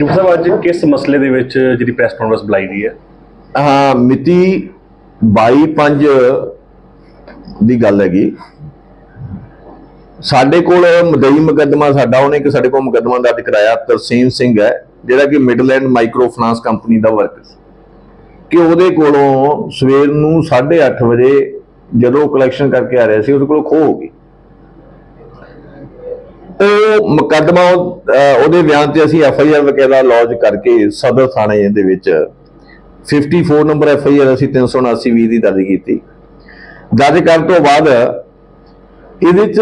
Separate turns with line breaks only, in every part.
Doctor ਸਾਹਿਬ, ਅੱਜ ਕਿਸ ਮਸਲੇ ਦੇ ਵਿੱਚ ਜਿਹੜੀ ਪ੍ਰੈਸ ਕਾਨਫਰੰਸ ਬੁਲਾਈ ਗਈ ਹੈ?
ਹਾਂ, ਮਿਤੀ 22/5 ਦੀ ਗੱਲ ਹੈਗੀ। ਸਾਡੇ ਕੋਲ ਮਦਈ ਮੁਕੱਦਮਾ, ਸਾਡਾ ਉਹਨੇ ਕਿ ਸਾਡੇ ਕੋਲ ਮੁਕੱਦਮਾ ਦਰਜ ਕਰਾਇਆ, ਤਰਸੀਮ ਸਿੰਘ ਹੈ, ਜਿਹੜਾ ਕਿ ਮਿਡਲੈਂਡ ਮਾਈਕਰੋ ਫਾਈਨਾਂਸ ਕੰਪਨੀ ਦਾ ਵਰਕਰ ਕਿ ਉਹਦੇ ਕੋਲੋਂ ਸਵੇਰ ਨੂੰ 8:30 ਵਜੇ ਜਦੋਂ ਕਲੈਕਸ਼ਨ ਕਰਕੇ ਆ ਰਿਹਾ ਸੀ, ਉਹਦੇ ਕੋਲ ਖੋਹ ਹੋ ਗਈ। ਉਹ ਮੁਕੱਦਮਾ ਉਹ- ਅਹ, ਉਹਦੇ ਬਿਆਨ ਤੇ ਅਸੀਂ ਐਫ ਆਈ ਆਰ ਵਗੈਰਾ ਲੌਜ ਕਰਕੇ ਸਦਰ ਥਾਣੇ ਦੇ ਵਿੱਚ 54 ਨੰਬਰ ਐਫ ਆਈ ਆਰ ਅਸੀਂ 379 ਵੀ ਦੀ ਦਰਜ ਕੀਤੀ। ਦਰਜ ਕਰਨ ਤੋਂ ਬਾਅਦ ਇਹਦੇ ਚ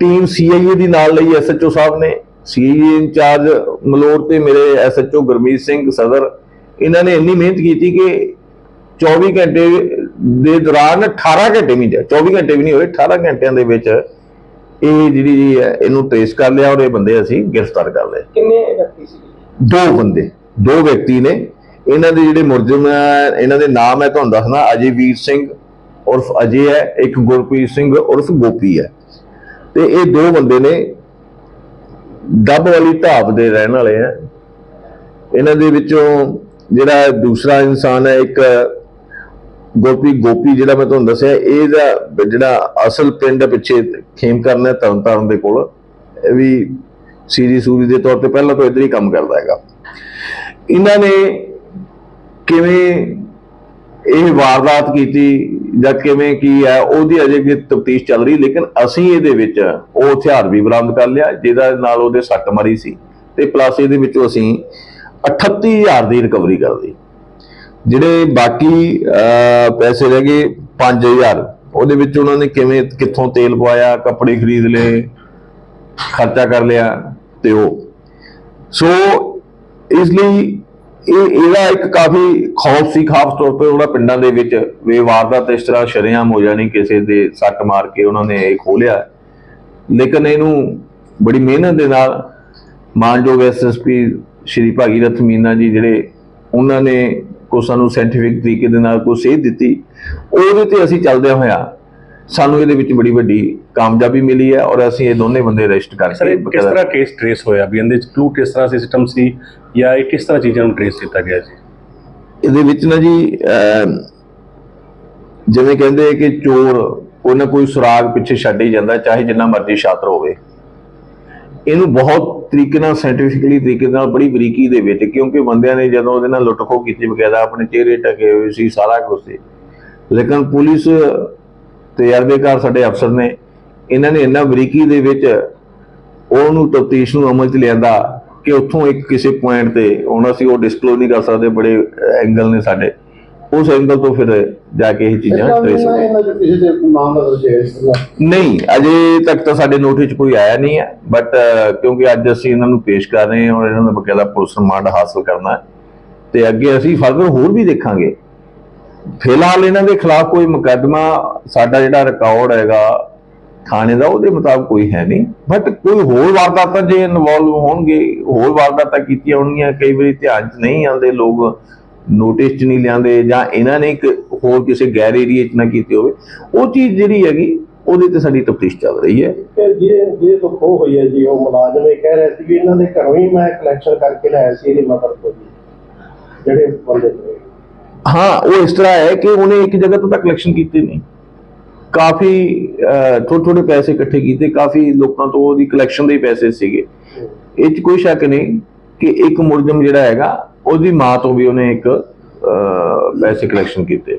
ਟੀਮ ਸੀਆਈਏ ਦੀ ਨਾਲ ਲਈ ਐਸਐਚਓ ਸਾਹਿਬ ਨੇ। ਸੀਆਈਏ ਇੰਚਾਰਜ ਮਲੋਰ ਤੇ ਮੇਰੇ ਐਸਐਚਓ ਗੁਰਮੀਤ ਸਿੰਘ ਸਦਰ, ਇਹਨਾਂ ਨੇ ਇੰਨੀ ਮਿਹਨਤ ਕੀਤੀ ਕਿ 24 ਘੰਟੇ ਦੇ ਦੌਰਾਨ 18 ਘੰਟੇ ਵੀ ਨਹੀਂ 24 ਘੰਟੇ ਵੀ ਨਹੀਂ ਹੋਏ 18 ਘੰਟਿਆਂ ਦੇ ਵਿੱਚ ਇਹ ਜਿਹੜੀ ਹੈ ਇਹਨੂੰ ਟ੍ਰੇਸ ਕਰ ਲਿਆ ਔਰ ਇਹ ਬੰਦੇ ਅਸੀਂ ਗ੍ਰਿਫਤਾਰ ਕਰ ਲਏ।
ਕਿੰਨੇ ਵਿਅਕਤੀ ਸੀ?
ਦੋ ਬੰਦੇ ਦੋ ਵਿਅਕਤੀ ਨੇ। ਇਹਨਾਂ ਦੇ ਜਿਹੜੇ ਮੁਲਜ਼ਮ ਹੈ ਇਹਨਾਂ ਦੇ ਨਾਮ ਹੈ ਤੁਹਾਨੂੰ ਦੱਸਣਾ ਅਜੇ ਵੀਰ ਸਿੰਘ ਉਰਫ ਅਜੇ ਹੈ ਇੱਕ ਗੁਰਪ੍ਰੀਤ ਸਿੰਘ ਉਰਫ ਗੋਪੀ ਹੈ। ਤੇ ਇਹ ਦੋ ਬੰਦੇ ਨੇ ਡੱਬ ਵਾਲੀ ਢਾਬ ਦੇ ਰਹਿਣ ਵਾਲੇ ਆ ਇਹਨਾਂ ਦੇ ਵਿੱਚੋਂ ਜਿਹੜਾ ਦੂਸਰਾ ਇਨਸਾਨ ਹੈ ਇੱਕ ਗੋਪੀ ਗੋਪੀ ਜਿਹੜਾ ਮੈਂ ਤੁਹਾਨੂੰ ਦੱਸਿਆ, ਇਹਦਾ ਜਿਹੜਾ ਅਸਲ ਪਿੰਡ ਪਿੱਛੇ ਖੇਮ ਕਰਨਾ ਤਰਨਤਾਰਨ ਦੇ ਕੋਲ, ਇਹ ਵੀ ਸੀਰੀ ਸੂਰੀ ਦੇ ਤੌਰ ਤੇ ਪਹਿਲਾਂ ਤੋਂ ਇੱਧਰ ਹੀ ਕੰਮ ਕਰਦਾ ਹੈਗਾ। ਇਹਨਾਂ ਨੇ ਕਿਵੇਂ ਇਹ ਵਾਰਦਾਤ ਕੀਤੀ ਜਾਂ ਕਿਵੇਂ ਕੀ ਹੈ, ਉਹਦੀ ਅਜੇ ਵੀ ਤਫਤੀਸ਼ ਚੱਲ ਰਹੀ, ਲੇਕਿਨ ਅਸੀਂ ਇਹਦੇ ਵਿੱਚ ਉਹ ਹਥਿਆਰ ਵੀ ਬਰਾਮਦ ਕਰ ਲਿਆ, ਜਿਹਦਾ ਨਾਲ ਉਹਦੇ ਸੱਟ ਮਾਰੀ ਸੀ ਤੇ ਪਲੱਸ ਇਹਦੇ ਵਿੱਚੋਂ ਅਸੀਂ 38000 ਦੀ ਰਿਕਵਰੀ ਕਰ ਲਈ। ਜਿਹੜੇ ਬਾਕੀ ਪੈਸੇ ਰਹਿ ਗਏ 5000 ਉਹਦੇ ਵਿੱਚ ਉਹਨਾਂ ਨੇ ਕਿਵੇਂ, ਕਿੱਥੋਂ ਤੇਲ ਪਵਾਇਆ, ਕੱਪੜੇ ਖਰੀਦ ਲਏ, ਖਰਚਾ ਕਰ ਲਿਆ ਤੇ ਉਹ। ਸੋ ਇਸ ਲਈ ਇਹ, ਇਹਦਾ ਇੱਕ ਕਾਫੀ ਖੌਫ ਸੀ, ਖਾਸ ਤੌਰ ਤੇ ਉਹਨਾਂ ਪਿੰਡਾਂ ਦੇ ਵਿੱਚ, ਵੀ ਵਾਰਦਾਤ ਇਸ ਤਰ੍ਹਾਂ ਸ਼ਰੇਆਮ ਹੋ ਜਾਣੀ, ਕਿਸੇ ਦੇ ਸੱਟ ਮਾਰ ਕੇ ਉਹਨਾਂ ਨੇ ਇਹ ਖੋਲਿਆ ਲੇਕਿਨ ਇਹਨੂੰ ਬੜੀ ਮਿਹਨਤ ਦੇ ਨਾਲ ਮਾਨਯੋਗ ਐਸਐਸਪੀ ਸ਼੍ਰੀ ਭਾਗੀਰਥ ਮੀਨਾ ਜੀ, ਜਿਹੜੇ ਉਹਨਾਂ ਨੇ ਕੋ ਸਾਨੂੰ ਸਾਇੰਟੀਫਿਕ ਤਰੀਕੇ ਦੇ ਨਾਲ ਕੋ ਸੇਧ ਦਿੱਤੀ ਉਹਦੇ ਤੇ ਅਸੀਂ ਚੱਲਦੇ ਹੋਇਆ ਸਾਨੂੰ ਇਹਦੇ ਵਿੱਚ ਬੜੀ ਵੱਡੀ ਕਾਮਯਾਬੀ ਮਿਲੀ ਹੈ ਔਰ ਅਸੀਂ ਇਹ ਦੋਨੇ ਬੰਦੇ ਅਰੈਸਟ
ਸਰ
ਕਰਕੇ
ਇਹ ਕਿਸ ਤਰ੍ਹਾਂ ਕੇਸ ਟ੍ਰੇਸ ਹੋਇਆ ਵੀ ਇਹਦੇ ਵਿੱਚ ਕਲੂ ਕਿਸ ਤਰ੍ਹਾਂ ਸਿਸਟਮ ਸੀ ਜਾਂ ਇਹ ਕਿਸ ਤਰ੍ਹਾਂ ਚੀਜ਼ਾਂ ਨੂੰ ਟ੍ਰੇਸ ਕੀਤਾ ਗਿਆ ਜੀ?
ਇਹਦੇ ਵਿੱਚ ਨਾ ਜੀ ਜਿਵੇਂ ਕਹਿੰਦੇ ਕਿ ਚੋਰ ਕੋਈ ਨਾ ਕੋਈ ਸੁਰਾਗ ਪਿੱਛੇ ਛੱਡ ਹੀ ਜਾਂਦਾ ਚਾਹੇ ਜਿੰਨਾ ਮਰਜ਼ੀ ਸ਼ਾਤਰ ਹੋਵੇ। ਇਹਨੂੰ ਬਹੁਤ ਤਰੀਕੇ ਨਾਲ ਸਾਇੰਟੀਫਿਕਲੀ ਤਰੀਕੇ ਨਾਲ ਬੜੀ ਬਰੀਕੀ ਦੇ ਵਿੱਚ, ਕਿਉਂਕਿ ਬੰਦਿਆਂ ਨੇ ਜਦੋਂ ਉਹਦੇ ਨਾਲ ਲੁੱਟਖੋ ਕੀਤੀ ਬਕਾਇਦਾ ਆਪਣੇ ਚਿਹਰੇ ਢਕੇ ਹੋਏ ਸੀ, ਸਾਰਾ ਕੁਝ ਸੀ। ਲੇਕਿਨ ਪੁਲਿਸ ਤਜਰਬੇਕਾਰ ਸਾਡੇ ਅਫਸਰ ਨੇ, ਇਹਨਾਂ ਨੇ ਇੰਨਾ ਬਰੀਕੀ ਦੇ ਵਿੱਚ ਉਹਨੂੰ ਤਫਤੀਸ਼ ਨੂੰ ਅਮਲ ਚ ਲਿਆਂਦਾ ਕਿ ਉੱਥੋਂ ਇੱਕ ਕਿਸੇ ਪੁਆਇੰਟ ਤੇ ਹੁਣ ਅਸੀਂ ਉਹ ਡਿਸਕਲੋਜ਼ ਨਹੀਂ ਕਰ ਸਕਦੇ, ਬੜੇ ਐਂਗਲ ਨੇ ਸਾਡੇ। ਉਸ ਐਂਗਲ ਤੋਂ ਫਿਰ ਜਾ ਕੇ ਇਹ ਚੀਜ਼ਾਂ
ਤਰ੍ਹਾਂ
ਨਹੀਂ ਅਜੇ ਤੱਕ ਤਾਂ ਸਾਡੇ ਨੋਟਿਸ 'ਚ ਕੋਈ ਆਇਆ ਨਹੀਂ ਹੈ ਬਟ ਕਿਉਂਕਿ ਅੱਜ ਅਸੀਂ ਇਹਨਾਂ ਨੂੰ ਪੇਸ਼ ਕਰ ਰਹੇ ਹਾਂ ਔਰ ਇਹਨਾਂ ਦਾ ਬਕਾਇਦਾ ਪੁਲਿਸ ਰਿਮਾਂਡ ਹਾਸਲ ਕਰਨਾ ਹੈ। ਤੇ ਅੱਗੇ ਅਸੀਂ ਫਰਦਰ ਹੋਰ ਵੀ ਦੇਖਾਂਗੇ। ਫਿਲਹਾਲ ਇਹਨਾਂ ਦੇ ਖਿਲਾਫ ਕੋਈ ਮੁਕੱਦਮਾ ਸਾਡਾ ਜਿਹੜਾ ਰਿਕਾਰਡ ਹੈਗਾ ਥਾਣੇ ਦਾ ਉਹਦੇ ਮੁਤਾਬਕ ਕੋਈ ਹੈ ਨਹੀਂ। ਬਟ ਕੋਈ ਹੋਰ ਵਾਰਦਾਤਾਂ ਜੇ ਇਨਵੋਲਵ ਹੋਣਗੇ ਹੋਰ ਵਾਰਦਾਤਾਂ ਕੀਤੀਆਂ ਹੋਣਗੀਆਂ ਕਈ ਵਾਰੀ ਧਿਆਨ 'ਚ ਨਹੀਂ ਆਉਂਦੇ ਲੋਕ ਨੋਟਿਸ 'ਚ ਨਹੀਂ ਲਿਆਂਦੇ ਜਾਂ ਇਹਨਾਂ ਨੇ ਇੱਕ ਹੋਰ ਕਿਸੇ ਗੈਰ ਏਰੀਏ 'ਚ ਨਾ ਕੀਤੀ ਹੋਵੇ ਉਹ ਚੀਜ਼ ਜਿਹੜੀ ਹੈਗੀ ਉਹਦੇ ਤੇ ਸਾਡੀ ਤਫਤੀਸ਼ ਚੱਲ ਰਹੀ ਹੈ।
ਤੋਂ ਹੋਈ ਹੈ ਜੀ ਉਹ ਮੁਲਾਜ਼ਮ ਇਹ ਕਹਿ ਰਿਹਾ ਸੀ ਵੀ ਇਹਨਾਂ ਦੇ ਘਰੋਂ ਹੀ ਮੈਂ ਕਲੈਕਸ਼ਨ ਕਰਕੇ ਲਾਇਆ ਸੀ ਇਹਦੀ ਮਦਦ ਤੋਂ ਜੀ ਜਿਹੜੇ ਬੰਦੇ ਨੇ।
ਹਾਂ ਉਹ ਇਸ ਤਰ੍ਹਾਂ ਹੈ ਕਿ ਉਹਨੇ ਇੱਕ ਜਗ੍ਹਾ ਤੋਂ ਤਾਂ ਕਲੈਕਸ਼ਨ ਕੀਤੀ ਨਹੀਂ। ਕਾਫੀ ਥੋੜੇ ਥੋੜੇ ਪੈਸੇ ਇਕੱਠੇ ਕੀਤੇ ਕਾਫੀ ਲੋਕਾਂ ਤੋਂ ਉਹਦੀ ਕਲੈਕਸ਼ਨ ਦੇ ਪੈਸੇ ਸੀਗੇ। ਇਹ 'ਚ ਕੋਈ ਸ਼ੱਕ ਨਹੀਂ ਕਿ ਇੱਕ ਮੁਲਜ਼ਮ ਜਿਹੜਾ ਹੈਗਾ ਉਹਦੀ ਮਾਂ ਤੋਂ ਵੀ ਉਹਨੇ ਇੱਕ ਪੈਸੇ ਕਲੈਕਸ਼ਨ ਕੀਤੇ।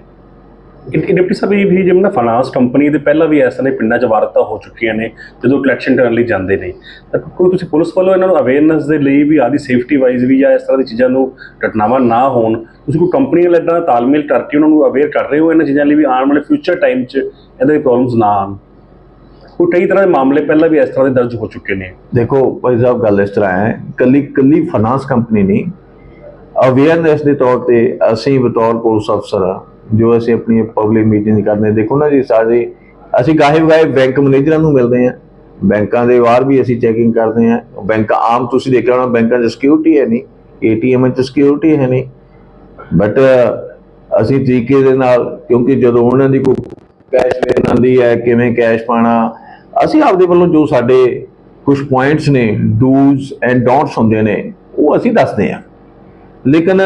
ਕਿ ਡਿਪਟੀ ਸਾਹਿਬ ਇਹ ਵੀ ਜਿਵੇਂ ਨਾ ਫਾਈਨਾਂਸ ਕੰਪਨੀ ਦੇ ਪਹਿਲਾਂ ਵੀ ਇਸ ਤਰ੍ਹਾਂ ਦੇ ਪਿੰਡਾਂ 'ਚ ਵਾਰਦਾਤਾਂ ਹੋ ਚੁੱਕੀਆਂ ਨੇ ਜਦੋਂ ਕਲੈਕਸ਼ਨ ਕਰਨ ਲਈ ਜਾਂਦੇ ਨੇ। ਤਾਂ ਕੋਈ ਤੁਸੀਂ ਪੁਲਿਸ ਵੱਲੋਂ ਇਹਨਾਂ ਨੂੰ ਅਵੇਅਰਨੈਸ ਦੇ ਲਈ ਵੀ ਆਦੀ ਸੇਫਟੀ ਵਾਈਜ਼ ਵੀ ਜਾਂ ਇਸ ਤਰ੍ਹਾਂ ਦੀ ਚੀਜ਼ਾਂ ਨੂੰ ਘਟਨਾਵਾਂ ਨਾ ਹੋਣ ਤੁਸੀਂ ਕੋਈ ਕੰਪਨੀ ਨਾਲ ਇਦਾਂ ਤਾਲਮੇਲ ਕਰਕੇ ਉਹਨਾਂ ਨੂੰ ਅਵੇਅਰ ਕਰ ਰਹੇ ਹੋ ਇਹਨਾਂ ਚੀਜ਼ਾਂ ਲਈ ਵੀ ਆਉਣ ਵਾਲੇ ਫਿਊਚਰ ਟਾਈਮ 'ਚ ਇਹਦੇ ਪ੍ਰੋਬਲਮਸ ਨਾ ਆਉਣ? ਕੋਈ ਕਈ ਤਰ੍ਹਾਂ ਦੇ ਮਾਮਲੇ ਪਹਿਲਾਂ ਵੀ ਇਸ ਤਰ੍ਹਾਂ ਦੇ ਦਰਜ ਹੋ ਚੁੱਕੇ ਨੇ।
ਦੇਖੋ ਭਾਈ ਸਾਹਿਬ ਗੱਲ ਇਸ ਤਰ੍ਹਾਂ ਹੈ ਕੱਲੀ ਕੱਲੀ ਫਾਈਨਾਂਸ ਕੰਪਨੀ ਨਹੀਂ ਅਵੇਅਰਨੈਸ ਦੇ ਤੌਰ ਤੇ ਅਸੀਂ ਬਤੌਰ ਪੁਲਿਸ ਅਫਸਰ ਜੋ ਅਸੀਂ ਆਪਣੀ ਪਬਲਿਕ ਮੀਟਿੰਗ ਕਰਦੇ ਹਾਂ, ਦੇਖੋ ਨਾ ਜੀ ਸਾਡੇ ਅਸੀਂ ਗਾਹੇ ਗਾਹੇ ਬੈਂਕ ਮੈਨੇਜਰਾਂ ਨੂੰ ਮਿਲਦੇ ਹਾਂ। ਬੈਂਕਾਂ ਦੇ ਬਾਹਰ ਵੀ ਅਸੀਂ ਚੈਕਿੰਗ ਕਰਦੇ ਹਾਂ। ਬੈਂਕ ਆਮ ਤੁਸੀਂ ਦੇਖਿਆ ਹੋਣਾ ਬੈਂਕਾਂ 'ਚ ਸਿਕਿਉਰਿਟੀ ਹੈ ਨਹੀਂ ਏਟੀਐਮ 'ਚ ਸਿਕਿਉਰਿਟੀ ਹੈ ਨਹੀਂ। ਬਟ ਅਸੀਂ ਤਰੀਕੇ ਦੇ ਨਾਲ ਕਿਉਂਕਿ ਜਦੋਂ ਉਹਨਾਂ ਦੀ ਕੋਈ ਕੈਸ਼ ਲੈਣ ਆਉਂਦੀ ਹੈ ਕਿਵੇਂ ਕੈਸ਼ ਪਾਣਾ ਅਸੀਂ ਆਪਦੇ ਵੱਲੋਂ ਜੋ ਸਾਡੇ ਕੁਝ ਪੁਆਇੰਟਸ ਨੇ ਡੂਜ਼ ਐਂਡ ਡੋਂਟਸ ਹੁੰਦੇ ਨੇ ਉਹ ਅਸੀਂ ਦੱਸਦੇ ਹਾਂ। ਲੇਕਿਨ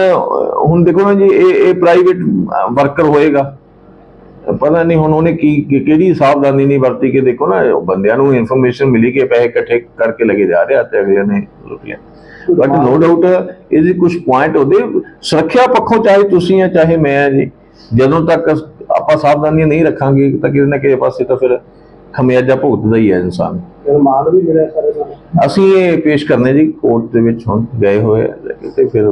ਹੁਣ ਦੇਖੋ ਨਾ ਜੀ ਇਹ ਇਹ ਪ੍ਰਾਈਵੇਟ ਵਰਕਰ ਹੋਏਗਾ। ਪਤਾ ਨਹੀਂ ਹੁਣ ਉਹਨੇ ਕੀ ਕਿਹੜੀ ਸਾਵਧਾਨੀ ਨਹੀਂ ਵਰਤੀ ਕਿ ਦੇਖੋ ਨਾ ਬੰਦਿਆਂ ਨੂੰ ਇਨਫੋਰਮੇਸ਼ਨ ਮਿਲੀ ਕਿ ਪੈਸੇ ਇਕੱਠੇ ਕਰਕੇ ਲਗੇ ਜਾ ਰਹੇ ਆ ਤੇ ਅਗਲੇ ਨੇ ਲਿਆ ਬਟ ਨੋ ਡਾਊਟ ਇਹਦੇ ਕੁਝ ਪੁਆਇੰਟ ਉਹਦੇ ਸੁਰੱਖਿਆ ਪੱਖੋਂ ਚਾਹੇ ਤੁਸੀਂ ਆ ਚਾਹੇ ਮੈਂ ਆ ਜੀ। ਜਦੋਂ ਤੱਕ ਆਪਾਂ ਸਾਵਧਾਨੀਆਂ ਨਹੀਂ ਰੱਖਾਂਗੇ ਤਾਂ ਕਿਸੇ ਨਾ ਕਿਸੇ ਪਾਸੇ ਤਾਂ ਫਿਰ ਖਮਿਆਜਾ ਭੁਗਤਦਾ ਹੀ ਹੈ ਇਨਸਾਨ।
ਰਿਮਾਂਡ ਵੀ ਮਿਲਿਆ ਸਾਰੇ ਨਾਲ।
ਅਸੀਂ ਇਹ ਪੇਸ਼ ਕਰਨੇ ਜੀ ਕੋਰਟ ਦੇ ਵਿੱਚ ਹੁਣ ਗਏ ਹੋਏ ਤੇ ਫਿਰ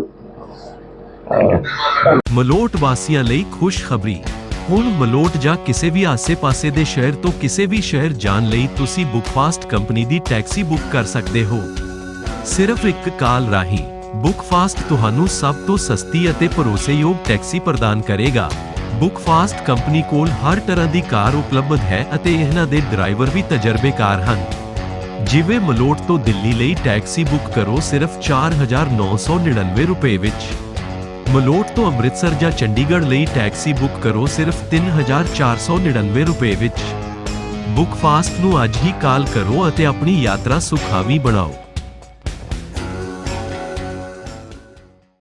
ਮਲੋਟ ਵਾਸੀਆਂ ਲਈ ਖੁਸ਼ਖਬਰੀ। ਹੁਣ ਮਲੋਟ ਜਾਂ ਕਿਸੇ ਵੀ ਆਸੇ-ਪਾਸੇ ਦੇ ਸ਼ਹਿਰ ਤੋਂ ਕਿਸੇ ਵੀ ਸ਼ਹਿਰ ਜਾਣ ਲਈ ਤੁਸੀਂ ਬੁੱਕਫਾਸਟ ਕੰਪਨੀ ਦੀ ਟੈਕਸੀ ਬੁੱਕ ਕਰ ਸਕਦੇ ਹੋ। ਸਿਰਫ ਇੱਕ ਕਾਲ ਰਾਹੀਂ ਬੁੱਕਫਾਸਟ ਤੁਹਾਨੂੰ ਸਭ ਤੋਂ ਸਸਤੀ ਅਤੇ ਭਰੋਸੇਯੋਗ ਟੈਕਸੀ ਪ੍ਰਦਾਨ ਕਰੇਗਾ। ਬੁੱਕਫਾਸਟ ਕੰਪਨੀ ਕੋਲ ਹਰ ਤਰ੍ਹਾਂ ਦੀ ਕਾਰ ਉਪਲਬਧ ਹੈ ਅਤੇ ਇਹਨਾਂ ਦੇ ਡਰਾਈਵਰ ਵੀ ਤਜਰਬੇਕਾਰ ਹਨ। ਜਿਵੇਂ ਮਲੋਟ ਤੋਂ ਦਿੱਲੀ ਲਈ ਟੈਕਸੀ ਬੁੱਕ ਕਰੋ ਸਿਰਫ 4999 ਰੁਪਏ ਵਿੱਚ। ਮਲੋਟ ਤੋਂ ਅੰਮ੍ਰਿਤਸਰ ਜਾਂ ਚੰਡੀਗੜ੍ਹ ਲਈ ਟੈਕਸੀ ਬੁੱਕ ਕਰੋ ਸਿਰਫ 3499 ਰੁਪਏ ਵਿੱਚ। ਬੁੱਕ ਫਾਸਟ ਨੂੰ ਅੱਜ ਹੀ ਕਾਲ ਕਰੋ ਅਤੇ ਆਪਣੀ ਯਾਤਰਾ ਸੁਖਾਵੀ ਬਣਾਓ।